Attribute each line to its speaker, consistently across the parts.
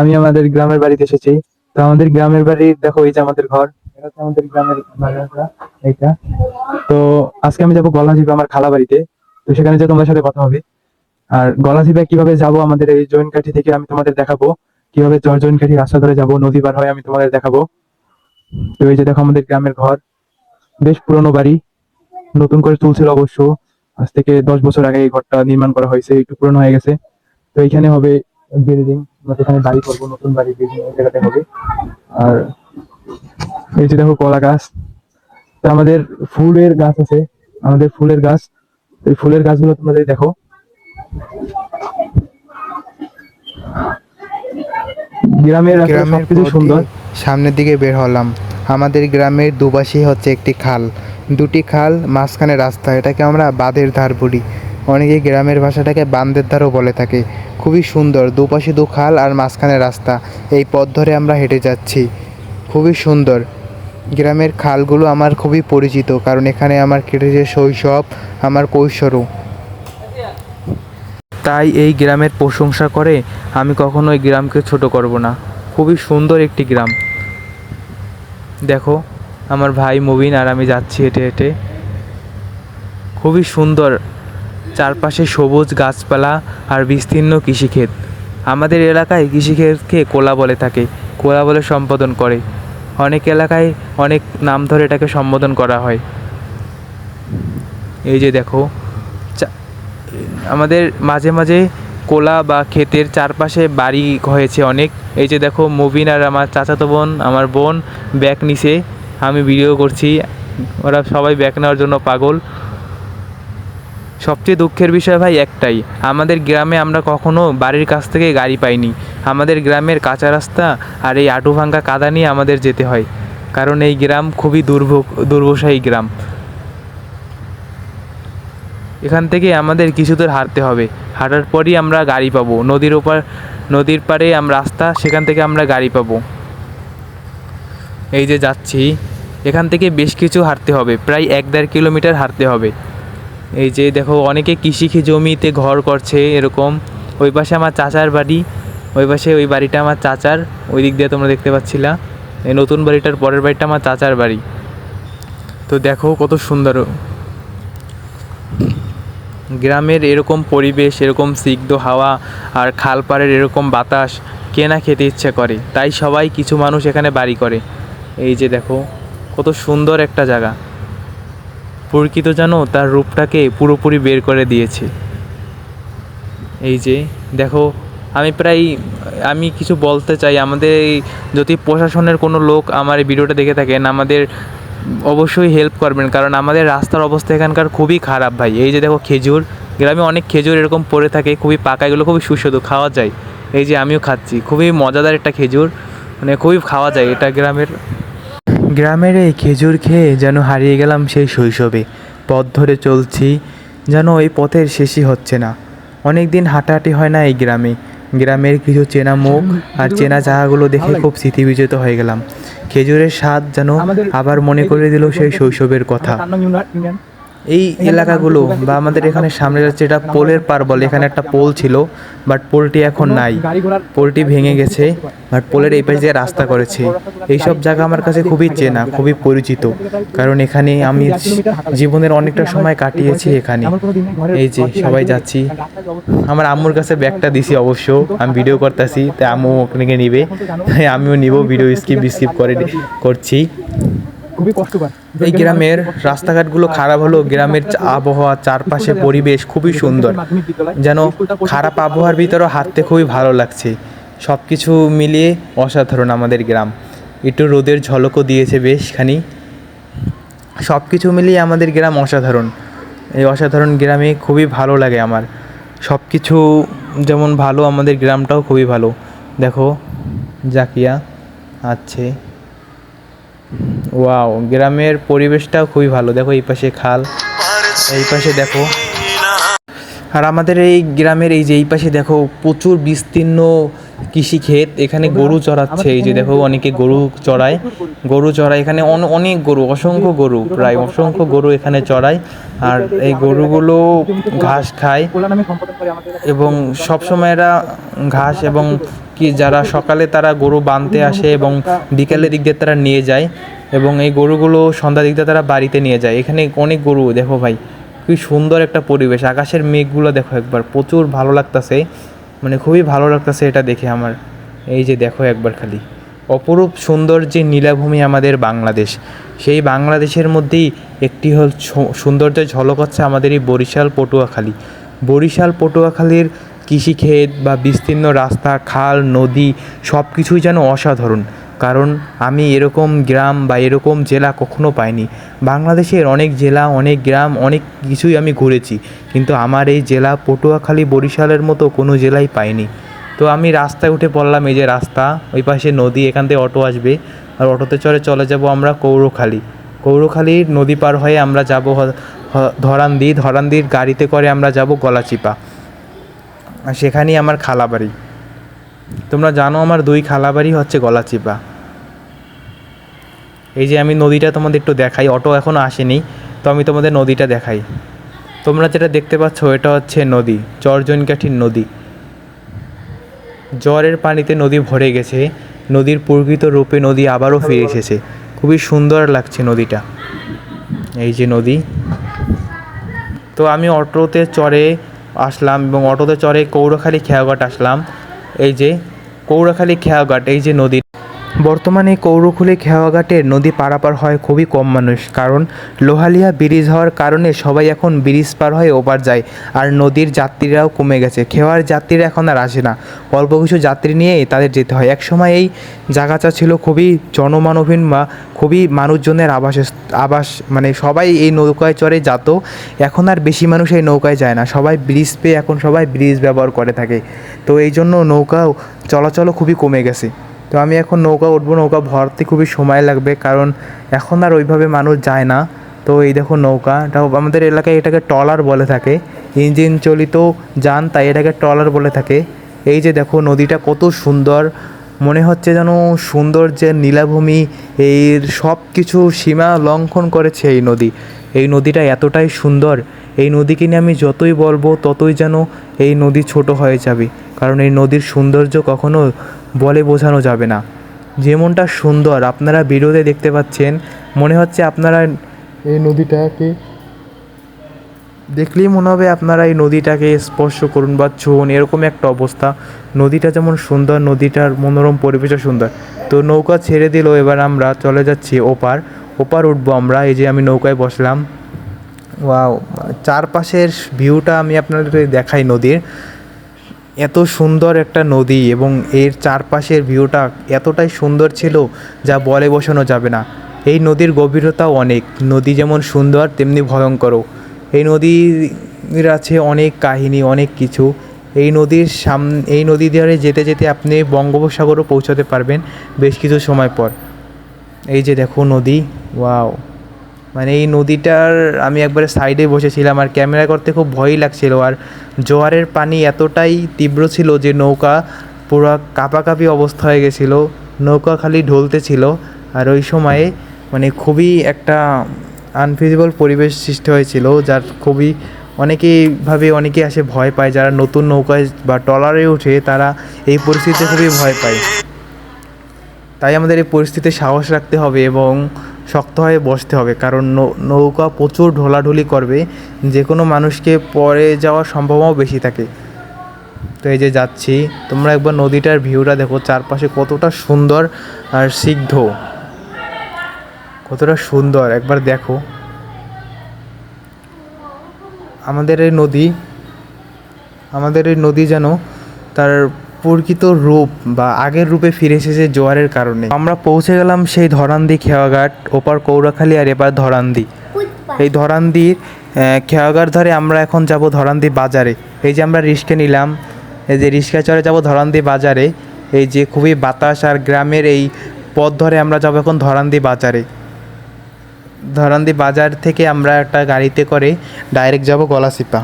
Speaker 1: আমি আমাদের গ্রামের বাড়িতে এসেছি। তো আমাদের গ্রামের বাড়ি, দেখো এই যে আমাদের ঘর, এটা হচ্ছে আমাদের গ্রামের এইটা। তো আজকে আমি যাব গলাচিপা আমার খালা বাড়িতে। তো সেখানে যে তোমাদের সাথে কথা হবে। আর গলাচিপা কীভাবে যাব আমাদের এই জৈনকাঠি থেকে আমি তোমাদের দেখাবো। কীভাবে চর জৈনকাঠি রাস্তা ধরে যাব, নদী পার হয়ে আমি তোমাদের দেখাবো। তো এই যে দেখো আমাদের গ্রামের ঘর, বেশ পুরনো বাড়ি। নতুন করে তুলছিল অবশ্য। আজ থেকে দশ বছর আগে এই ঘরটা নির্মাণ করা হয়েছে, একটু পুরনো হয়ে গেছে। তো এইখানে হবে বিল্ডিং আমরা এখানে বাড়ি করব নতুন বাড়ি বিল্ডিং এই জায়গাতে হবে। আর এই যে দেখো কলা গাছ আমাদের ফুলের গাছ আছে আমাদের ফুলের গাছ। এই ফুলের গাছগুলো তোমাদের দেখো। গ্রামের আসলে
Speaker 2: গ্রামের
Speaker 1: সবকিছু সুন্দর।
Speaker 2: সামনের দিকে বের হলাম। আমাদের গ্রামের দুপাশেই হচ্ছে একটি খাল। দুটি খাল মাঝখানে রাস্তা। এটাকে আমরা বাঁধের ধার বলি। অনেকে গ্রামের ভাষাটাকে বান্দের ধারও বলে থাকে। খুবই সুন্দর, দুপাশে দু খাল আর মাঝখানে রাস্তা। এই পথ ধরে আমরা হেঁটে যাচ্ছি। খুবই সুন্দর। গ্রামের খালগুলো আমার খুবই পরিচিত, কারণ এখানে আমার কেটেছে শৈশব, আমার কৈশোরও। তাই এই গ্রামের প্রশংসা করে আমি কখনো এই গ্রামকে ছোট করব না। খুবই সুন্দর একটি গ্রাম। দেখো, আমার ভাই মুবিন আর আমি যাচ্ছি হেঁটে হেঁটে। খুবই সুন্দর চারপাশে সবুজ গাছপালা আর বিস্তীর্ণ কৃষিক্ষেত। আমাদের এলাকায় কৃষিক্ষেতকে কোলা বলে থাকে, কোলা বলে সম্বোধন করে। অনেক এলাকায় অনেক নাম ধরে এটাকে সম্বোধন করা হয়। এই যে দেখো আমাদের মাঝে মাঝে কোলা বা ক্ষেতের চারপাশে বাড়ি হয়েছে অনেক। এই যে দেখো, মুবিন আর আমার চাচাতো বোন, আমার বোন ব্যাগ নিছে। আমি ভিডিও করছি। ওরা সবাই ব্যাগ নেওয়ার জন্য পাগল। সবচেয়ে দুঃখের বিষয় ভাই একটাই, আমাদের গ্রামে আমরা কখনো বাড়ির কাছ থেকে গাড়ি পাইনি। আমাদের গ্রামের কাঁচা রাস্তা আর এই আটু ভাঙ্গা কাদা নিয়ে আমাদের যেতে হয়, কারণ এই গ্রাম খুবই দুর্ভোগ দুর্বসায়ী গ্রাম। এখান থেকে আমাদের কিছু দূর হাঁটতে হবে, হাঁটার পরই আমরা গাড়ি পাবো, নদীর ওপার, নদীর পাড়ে আমরা রাস্তা, সেখান থেকে আমরা গাড়ি পাবো। এই যে যাচ্ছি, এখান থেকে বেশ কিছু হাঁটতে হবে, প্রায় এক দেড় কিলোমিটার হাঁটতে হবে। এই যে দেখো, অনেকে কৃষি জমিতে ঘর করছে এরকম। ওই পাশে আমার চাচার বাড়ি, ওই পাশে ওই বাড়িটা আমার চাচার, ওই দিক দিয়ে তোমরা দেখতে পাচ্ছিলা। এই নতুন বাড়িটার পরের বাড়িটা আমার চাচার বাড়ি। তো দেখো কত সুন্দর। গ্রামের এরকম পরিবেশ, এরকম সিগ্ধ হাওয়া আর খালপাড়ের এরকম বাতাস, কে না খেতে ইচ্ছে করে? তাই সবাই কিছু মানুষ এখানে বাড়ি করে। এই যে দেখো, কত সুন্দর একটা জায়গা। প্রকৃত জানো তার রূপটাকে পুরোপুরি বের করে দিয়েছে। এই যে, দেখো, আমি প্রায়, আমি কিছু বলতে চাই। আমাদের এই যদি প্রশাসনের কোনো লোক আমার এই ভিডিওটা দেখে থাকেন, আমাদের অবশ্যই হেল্প করবেন। কারণ আমাদের রাস্তার অবস্থা এখানকার খুবই খারাপ ভাই। এই যে দেখো, খেজুর। গ্রামে অনেক খেজুর এরকম পড়ে থাকে, খুবই পাকা, এগুলো খুবই সুস্বাদু, খাওয়া যায়। এই যে আমিও খাচ্ছি, খুবই মজাদার একটা খেজুর। মানে খুবই খাওয়া যায় এটা গ্রামের। গ্রামের এই খেজুর খেয়ে যেন হারিয়ে গেলাম সেই শৈশবে। পথ ধরে চলছি যেন ওই পথের শেষই হচ্ছে না। অনেক দিন হাঁটাহাঁটি হয় না এই গ্রামে। গ্রামের কিছু চেনা মুখ আর চেনা জায়গাগুলো দেখে খুব স্মৃতিবিজত হয়ে গেলাম। খেজুরের স্বাদ যেন আবার মনে করে দিল সেই শৈশবের কথা। এই এলাকাগুলো বা আমাদের এখানে সামনে যাচ্ছে, এটা পোলের পার বলে, এখানে একটা পোল ছিল বাট পোলটি এখন নাই। পোলটি ভেঙে গেছে বাট পোলের এই পাশে রাস্তা করেছে, এইসব জায়গা আমার কাছে খুবই চেনা, খুবই পরিচিত। কারণ এখানে আমি জীবনের অনেকটা সময় কাটিয়েছি এখানে। এই যে সবাই যাচ্ছি। আমার আম্মুর কাছে ব্যাগটা দিছি অবশ্য, আমি ভিডিও করতেছি, তাই আম্মু ওখানে নিবে, তাই আমিও নিব ভিডিও স্কিপ স্কিপ করে করছি।
Speaker 1: খুবই কষ্টকর।
Speaker 2: এই গ্রামের রাস্তাঘাটগুলো খারাপ হলেও গ্রামের আবহাওয়া চারপাশে পরিবেশ খুবই সুন্দর। যেন খারাপ আবহাওয়ার ভিতরেও হাঁটতে খুবই ভালো লাগছে। সব কিছু মিলিয়ে অসাধারণ আমাদের গ্রাম। একটু রোদের ঝলকও দিয়েছে বেশখানি। সব কিছু মিলিয়ে আমাদের গ্রাম অসাধারণ। এই অসাধারণ গ্রামে খুবই ভালো লাগে আমার। সব কিছু যেমন ভালো আমাদের গ্রামটাও খুবই ভালো। দেখো জাকিয়া আছে। ওয়াও গ্রামের পরিবেশটাও খুবই ভালো। দেখো এই পাশে খাল, এই পাশে দেখো। আর আমাদের এই গ্রামের এই যে এই পাশে দেখো প্রচুর বিস্তীর্ণ কৃষিক্ষেত, এখানে গরু চড়াচ্ছে। এই যে দেখো অনেকে গরু চড়ায়। গরু চড়ায়, এখানে অন- অনেক গরু, অসংখ্য গরু, প্রায় অসংখ্য গরু এখানে চড়ায়। আর এই গরুগুলো ঘাস খায় এবং সবসময় এরা ঘাস এবং কি যারা সকালে তারা গরু বাঁধতে আসে এবং বিকেলের দিক দিয়ে তারা নিয়ে যায় এবং এই গরুগুলো সন্ধ্যা দিক দিয়ে তারা বাড়িতে নিয়ে যায়। এখানে অনেক গরু, দেখো ভাই খুবই সুন্দর একটা পরিবেশ। আকাশের মেঘগুলো দেখো একবার, প্রচুর ভালো লাগতাছে। মানে খুবই ভালো লাগতাছে এটা দেখে আমার। এই যে দেখো একবার খালি। অপরূপ সুন্দর যে নীলাভূমি আমাদের বাংলাদেশ। সেই বাংলাদেশের মধ্যেই একটি হল সৌন্দর্যের ঝলক হচ্ছে আমাদের এই বরিশাল পটুয়াখালী। বরিশাল পটুয়াখালীর কৃষিক্ষেত বা বিস্তীর্ণ রাস্তা, খাল, নদী সব কিছুই যেন অসাধারণ। কারণ আমি এরকম গ্রাম বা এরকম জেলা কখনো পাইনি। বাংলাদেশের অনেক জেলা, অনেক গ্রাম, অনেক কিছুই আমি ঘুরেছি। কিন্তু আমার এই জেলা পটুয়াখালী, বরিশালের মতো কোনো জেলাই পাইনি। তো আমি রাস্তায় উঠে পড়লাম এই যে রাস্তা, ওই পাশে নদী, এখান থেকে অটো আসবে। আর অটোতে চড়ে চলে যাব আমরা কৌরখালী। কৌরখালীর নদী পার হয়ে আমরা যাব ধরান্দি, ধরান্দির গাড়িতে করে আমরা যাব গলাচিপা। সেখানেই আমার খালা বাড়ি তোমরা জানো আমার দুই খালা বাড়ি হচ্ছে গলাচিপা। এই যে আমি নদীটা তোমাদের একটু দেখাই, অটো এখনও আসেনি, তো আমি তোমাদের নদীটা দেখাই। তোমরা যেটা দেখতে পাচ্ছ এটা হচ্ছে নদী, চরজনকাঠির নদী। জ্বরের পানিতে নদী ভরে গেছে, নদীর প্রকৃত রূপে নদী আবারও ফিরে এসেছে। খুবই সুন্দর লাগছে নদীটা। এই যে নদী। তো আমি অটোতে চড়ে আসলাম এবং অটোতে চড়ে কৌরখালী খেয়াঘাট আসলাম। এই যে কৌরখালী খেয়াঘাট এই যে নদী বর্তমানে কৌরখুলি খেয়াঘাটের নদী পারাপার হয় খুবই কম মানুষ, কারণ লোহালিয়া ব্রিজ হওয়ার কারণে সবাই এখন ব্রিজ পার হয়ে ওপার যায়, আর নদীর যাত্রীরাও কমে গেছে। খেওয়ার যাত্রীরা এখন আর আসে না। অল্প কিছু যাত্রী নিয়ে তাদের যেতে হয়। একসময় এই জায়গাটা ছিল খুবই জনমানবহীন বা খুবই মানুষজনের আবাস আবাস মানে সবাই এই নৌকায় চড়ে যেত। এখন আর বেশি মানুষ এই নৌকায় যায় না। সবাই ব্রিজ পেয়ে এখন সবাই ব্রিজ ব্যবহার করে থাকে। তো এই জন্য নৌকাও চলাচলও খুবই কমে গেছে। তো আমি এখন নৌকা উঠবো, নৌকা ভরতে খুবই সময় লাগবে, কারণ এখন আর ওইভাবে মানুষ যায় না। তো এই দেখো নৌকা আমাদের এলাকায় এটাকে ট্রলার বলে থাকে। ইঞ্জিন চলিত যান তাই এটাকে ট্রলার বলে থাকে। এই যে দেখো নদীটা কত সুন্দর, মনে হচ্ছে যেন সুন্দর যে নীলাভূমি, এর সব কিছু সীমা লঙ্ঘন করেছে এই নদী। এই নদীটা এতটাই সুন্দর, এই নদীকে নিয়ে আমি যতই বলব ততই যেন এই নদী ছোট হয়ে যাবে। কারণ এই নদীর সৌন্দর্য কখনো বলে বোঝানো যাবে না। যেমনটা সুন্দর, আপনারা ভিডিওতে দেখতে পাচ্ছেন। মনে হচ্ছে আপনারা এই নদীটাকে দেখলেই মনে হবে আপনারা এই নদীটাকে স্পর্শ করুন বা ছুঁন, এরকম একটা অবস্থা। নদীটা যেমন সুন্দর, নদীটার মনোরম পরিবেশও সুন্দর। তো নৌকা ছেড়ে দিল, এবার আমরা চলে যাচ্ছি ওপার। ওপার উঠবো আমরা, এই যে আমি নৌকায় বসলাম। ওয়াও, চারপাশের ভিউটা আমি আপনাদের দেখাই নদীর। এত সুন্দর একটা নদী এবং এর চারপাশের ভিউটা এতটাই সুন্দর ছিল যা বলে বসানো যাবে না। এই নদীর গভীরতাও অনেক। নদী যেমন সুন্দর, তেমনি ভয়ঙ্করও। এই নদীর আছে অনেক কাহিনী, অনেক কিছু। এই নদীর সাম, এই নদী দিয়ে যেতে যেতে আপনি বঙ্গোপসাগরও পৌঁছাতে পারবেন বেশ কিছু সময় পর। এই যে দেখো নদী, ওয়াও। মানে এই নদীটার আমি একবারে সাইডে বসেছিলাম আর ক্যামেরা করতে খুব ভয়ই লাগছিল আর জোয়ারের পানি এতটাই তীব্র ছিল যে নৌকা পুরো কাঁপাকাঁপি অবস্থা হয়ে গেছিল, নৌকা খালি ঢলতে ছিল আর ওই সময়ে মানে খুবই একটা আনফিজিবল পরিবেশ সৃষ্টি হয়েছিল যার খুবই অনেকেইভাবে অনেকে আসে ভয় পায়, যারা নতুন নৌকায় বা ট্রলারে ওঠে তারা এই পরিস্থিতিতে খুবই ভয় পায়। তাই আমাদের এই পরিস্থিতিতে সাহস রাখতে হবে এবং শক্ত হয়ে বসতে হবে। কারণ নৌকা প্রচুর ঢোলাঢুলি করবে যে কোনো মানুষকে পরে যাওয়ার সম্ভাবনাও বেশি থাকে। তো এই যে যাচ্ছি, তোমরা একবার নদীটার ভিউটা দেখো, চারপাশে কতটা সুন্দর আর সিদ্ধ। কতটা সুন্দর, একবার দেখো। আমাদের এই নদী, আমাদের এই নদী যেন তার প্রকৃত রূপ বা আগের রূপে ফিরে এসেছে জোয়ারের কারণে। আমরা পৌঁছে গেলাম সেই ধরান্দি খেয়াঘাট ওপার কৌরাখালী আর এবার ধরান্দি। এই ধরান্দির খেয়াঘাট ধরে আমরা এখন যাব ধরান্দি বাজারে। এই যে আমরা রিস্কে নিলাম এই যে রিক্সা চড়ে যাব ধরান্দি বাজারে। এই যে খুবই বাতাস আর গ্রামের এই পথ ধরে আমরা যাব এখন ধরান্দি বাজারে। ধরান্দি বাজার থেকে আমরা একটা গাড়িতে করে ডাইরেক্ট যাব গলাচিপা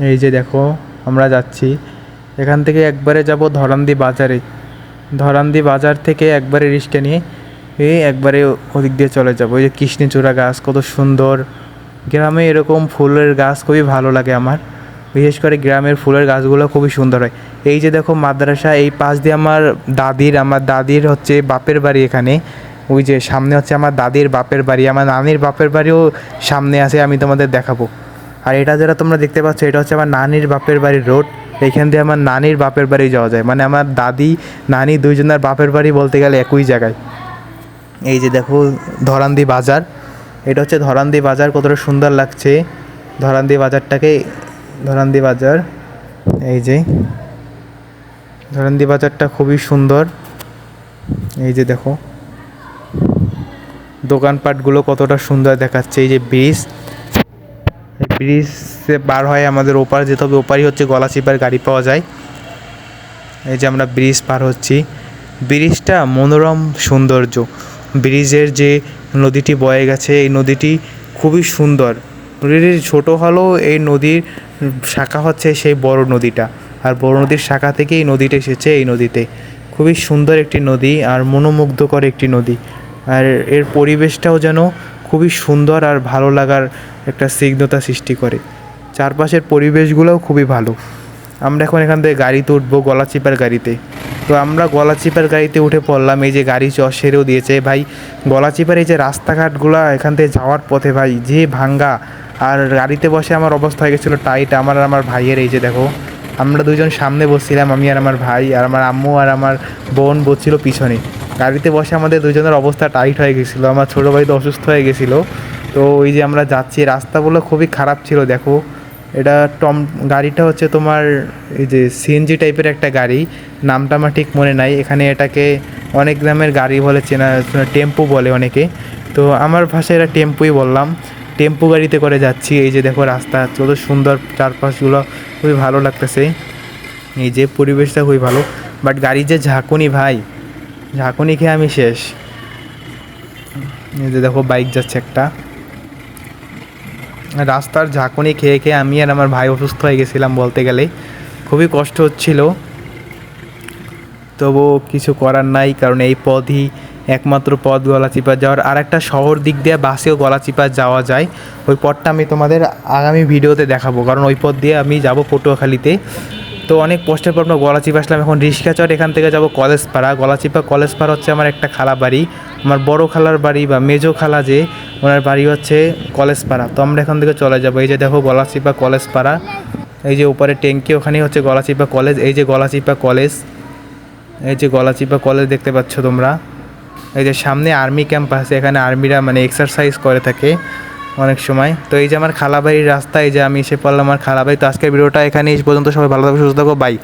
Speaker 2: এই যে দেখো, আমরা যাচ্ছি। এখান থেকে একবারে যাব ধরান্দি বাজারে। ধরান্দি বাজার থেকে একবারে রিক্সা নিয়ে এই একবারে ওদিক দিয়ে চলে যাব। ওই যে কৃষ্ণচূড়া গাছ, কত সুন্দর। গ্রামে এরকম ফুলের গাছ খুবই ভালো লাগে আমার। বিশেষ করে গ্রামের ফুলের গাছগুলো খুবই সুন্দর হয়। এই যে দেখো মাদ্রাসা, এই পাশ দিয়ে আমার দাদির আমার দাদির হচ্ছে বাপের বাড়ি এখানে। ওই যে সামনে হচ্ছে আমার দাদির বাপের বাড়ি। আমার নানির বাপের বাড়িও সামনে আছে, আমি তোমাদের দেখাবো। আর এটা যেটা তোমরা দেখতে পাচ্ছ, এটা হচ্ছে আমার নানির বাপের বাড়ির রোড। এইখান দিয়ে আমার নানির বাপের বাড়ি যাওয়া যায়। মানে আমার দাদি, নানি দুইজনের বাপের বাড়ি বলতে গেলে একই জায়গায়। এই যে দেখো, ধরান্দি বাজার। এটা হচ্ছে ধরান্দি বাজার, কতটা সুন্দর লাগছে। ধরান্দি বাজারটাকে, ধরান্দি বাজার, এই যে। ধরান্দি বাজারটা খুবই সুন্দর। এই যে দেখো। দোকানপাটগুলো কতটা সুন্দর দেখাচ্ছে। এই যে ব্রিজ। ব্রিজে পার হয় আমাদের ওপার যেতে হবে। ওপারই হচ্ছে গলাচিপার গাড়ি পাওয়া যায়। এই যে আমরা ব্রিজ পার হচ্ছি। ব্রিজটা মনোরম সৌন্দর্য। ব্রিজের যে নদীটি বয়ে গেছে, এই নদীটি খুবই সুন্দর। নদীটি ছোট হলেও এই নদীর শাখা হচ্ছে সেই বড় নদীটা। আর বড় নদীর শাখা থেকে এই নদীটা এসেছে এই নদীতে। খুবই সুন্দর একটি নদী আর মনোমুগ্ধকর একটি নদী। আর এর পরিবেশটাও যেন খুবই সুন্দর আর ভালো লাগার একটা স্নিগ্ধতা সৃষ্টি করে। চারপাশের পরিবেশগুলোও খুবই ভালো। আমরা এখন এখান থেকে গাড়িতে উঠবো গলাচিপার গাড়িতে। তো আমরা গলাচিপার গাড়িতে উঠে পড়লাম, এই যে গাড়ি চর সেরেও দিয়েছে। ভাই, গলাচিপার এই যে রাস্তাঘাটগুলো এখান থেকে যাওয়ার পথে ভাই, যে ভাঙ্গা। আর গাড়িতে বসে আমার অবস্থা হয়ে গেছিল টাইট আমার আর আমার ভাইয়ের এই যে দেখো, আমরা দুজন সামনে বসছিলাম, আমি আর আমার ভাই, আর আমার আম্মু আর আমার বোন বসছিল পিছনে। গাড়িতে বসে আমাদের দুজনের অবস্থা টাইট হয়ে গেছিল, আমার ছোটো ভাই তো অসুস্থ হয়ে গেছিল। তো ওই যে আমরা যাচ্ছি, রাস্তাগুলো খুবই খারাপ ছিল, দেখো। এটা টম, গাড়িটা হচ্ছে তোমার এই যে সিএনজি টাইপের একটা গাড়ি, নামটা আমার ঠিক মনে নাই। এখানে এটাকে অনেক দামের গাড়ি বলে চেনা, টেম্পু বলে অনেকে। তো আমার ভাষায় এটা টেম্পুই বললাম। টেম্পু গাড়িতে করে যাচ্ছি, এই যে দেখো রাস্তা, কত সুন্দর চারপাশগুলো, খুবই ভালো লাগতেছে। এই যে পরিবেশটা খুবই ভালো। বাট গাড়ি যে ঝাঁকুনি ভাই ঝাঁকুনি খেয়ে আমি শেষ। যে দেখো, বাইক যাচ্ছে একটা। রাস্তার ঝাঁকুনি খেয়ে খেয়ে আমি আর আমার ভাই অসুস্থ হয়ে গেছিলাম বলতে গেলে খুবই কষ্ট হচ্ছিল। তবু কিছু করার নাই, কারণ এই পথই একমাত্র পথ গলাচিপা যাওয়ার। আর একটা শহর দিক দিয়ে বাসেও গলাচিপা যাওয়া যায়। ওই পথটা আমি তোমাদের আগামী ভিডিওতে দেখাবো, কারণ ওই পথ দিয়ে আমি যাব পটুয়াখালীতে। তো অনেক কষ্টের পর আমরা গলাচিপা আসলাম। এখন রিক্সা চড় এখান থেকে যাব কলেজ পাড়া গলাচিপা কলেজ পাড়া হচ্ছে আমার একটা খালা বাড়ি। আমার বড় খালার বাড়ি বা মেজো খালা যে, ওনার বাড়ি হচ্ছে কলেজ পাড়া তো আমরা এখান থেকে চলে যাব। এই যে দেখো গলাচিপা কলেজ পাড়া এই যে উপরে ট্যাঙ্কি, ওখানেই হচ্ছে গলাচিপা কলেজ। এই যে গলাচিপা কলেজ। এই যে গলাচিপা কলেজ দেখতে পাচ্ছ তোমরা। এই যে সামনে আর্মি ক্যাম্প আছে এখানে আর্মিরা মানে এক্সারসাইজ করে থাকে। অনেক সময়। তো এই যে আমার খালাবাড়ির রাস্তা এই যে আমি এসে পড়লাম আমার খালাবাড়ি তো আজকের ভিডিওটা এখানে এই পর্যন্ত। সবাই ভালো সুস্থ থাকো বাই